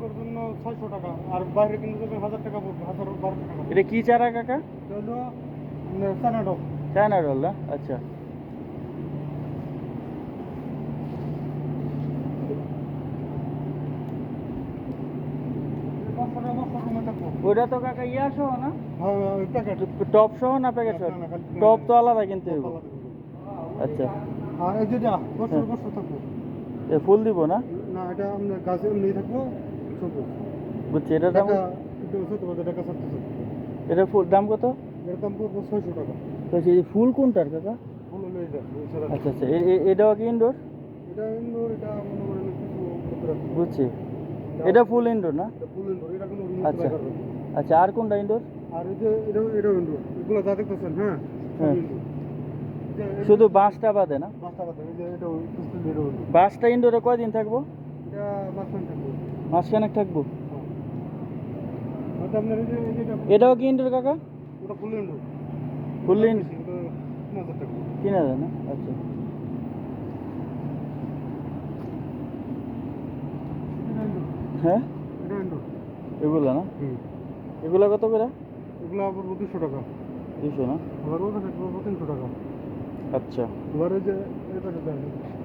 ব্লকের জন্য ছয়শো টাকা আর বাইরে কিনতে হাজার টাকা পড়বে হাজার বারোশো টাকা। এটা কি চারা কাকা? হলো চায়না রোল না? আচ্ছা। ওটা তো কাকা ইয়া সহ না? হ্যাঁ টপ সহ না প্যাকেট সহ? টপ তো আলাদা কিনতে আচ্ছা। আর এই যেটা বছর হ্যাঁ। বছর থাকব। এ ফুল দিব না? না এটা গাছে থাকব সবুজ বুঝছি এটার দাম এটার ফুল দাম কত? এর দাম পড়ব ছয়শো টাকা। তো এই ফুল কোনটার কাকা? আচ্ছা আচ্ছা এটাও কি ইনডোর এটা ইন্দোর এটা মনে করেন কিছু বুঝছি। এটা ফুল ইনডোর না? ফুল ইন্দোর এটা কোনো আচ্ছা। আচ্ছা আর কোনটা ইনডোর আর এই যে এটা ইন্দোর এগুলো যা দেখতেছেন হ্যাঁ? হ্যাঁ। এটা- এটা- শুধু বাঁশটা বাদে না? এটাও ইন্দোর। বাঁশটা ইনডোরে কয়দিন থাকব? এটা মাঝখানে থাকবে। এটা- এটাও কি ইনডোর কাকা? ওটা ফুল ইন্দোর ফুল ইন ওটা তিন হাজার না? আচ্ছা। হ্যাঁ? এগুলো না? এগুলো কত করে? এগুলো আবার দুশো টাকা। দুশো না? আবার ওটা থাকবে তিনশো টাকা। আচ্ছা। এবার যে এটা